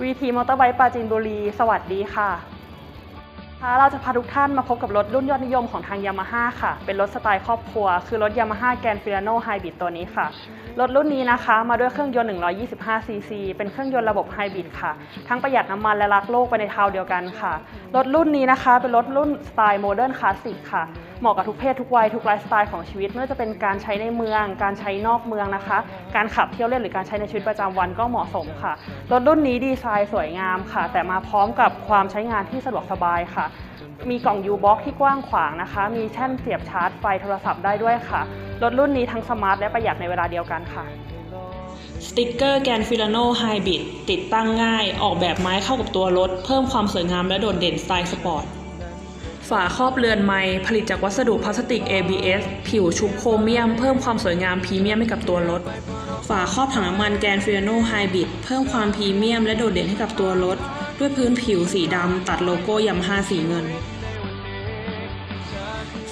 วีทีมอเตอร์ไบค์ปราจีนบุรี สวัสดีค่ะ คะเราจะพาทุกท่านมาพบกับรถรุ่นยอดนิยมของทางยามาฮ่าค่ะ เป็นรถสไตล์ครอบครัว คือรถยามาฮ่าแกนฟิลาโนไฮบริดตัวนี้ค่ะ รถรุ่นนี้นะคะ มาด้วยเครื่องยนต์ 125 ซีซี เป็นเครื่องยนต์ระบบไฮบริดค่ะ ทั้งประหยัดน้ำมันและรักโลกไปในเทาวเดียวกันค่ะ รถรุ่นนี้นะคะ เป็นรถรุ่นสไตล์โมเดิร์นคลาสสิกค่ะเหมาะกับทุกเพศทุกวัยทุกไลฟ์สไตล์ของชีวิตไม่ว่าจะเป็นการใช้ในเมือง การใช้นอกเมืองนะคะ การขับเที่ยวเล่นหรือการใช้ในชีวิตประจำวันก็เหมาะสมค่ะรถรุ่นนี้ดีไซน์สวยงามค่ะ แต่มาพร้อมกับความใช้งานที่สะดวกสบายค่ะมีกล่อง U-Box ที่กว้างขวางนะคะ มีแท่นเสียบชาร์จไฟโทรศัพท์ได้ด้วยค่ะ รถรุ่นนี้ทั้งสมาร์ทและประหยัดในเวลาเดียวกันค่ะ สติกเกอร์แกนฟิลาโนไฮบริดติดตั้งง่าย ออกแบบไม้เข้ากับตัวรถ เพิ่มความสวยงามและโดดเด่นสไตล์สปอร์ต ฝาครอบเรือนไม้ผลิตจากวัสดุพลาสติก ABS ผิวชุบโครเมียม เพิ่มความสวยงามพรีเมียมให้กับตัวรถ ฝาครอบถังน้ำมันแกนฟิลาโนไฮบริดเพิ่มความพรีเมียมและโดดเด่นให้กับตัวรถ ด้วยพื้นผิวสีดำตัดโลโก้ยามาฮ่าสีเงิน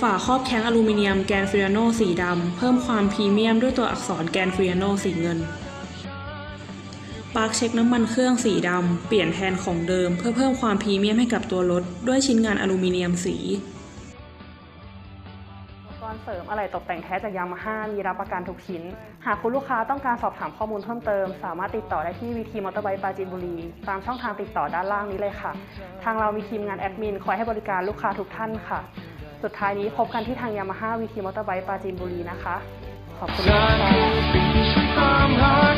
ฝาครอบแข้งอลูมิเนียมแกนฟิลาโนสีดำเพิ่มความพรีเมียมด้วยตัวอักษรแกนฟิลาโนสีเงินปาร์กเช็คน้ำมันเครื่องสีดำเปลี่ยนแทนของเดิมเพื่อเพิ่มความพรีเมียมให้กับตัวรถด้วยชิ้นงานอลูมิเนียมสี กรณ์เสริมอะไรตกแต่งแท้จากยามาฮ่ามีรับประกันทุกชิ้น หากคุณลูกค้าต้องการสอบถามข้อมูลเพิ่มเติม สามารถติดต่อได้ที่วีทีมอเตอร์ไบค์ปราจีนบุรี ตามช่องทางติดต่อด้านล่างนี้เลยค่ะ ทางเรามีทีมงานแอดมินคอยให้บริการลูกค้าทุกท่านค่ะ สุดท้ายนี้พบกันที่ทางยามาฮ่าวีทีมอเตอร์ไบค์ปราจีนบุรีนะคะ ขอบคุณมากค่ะ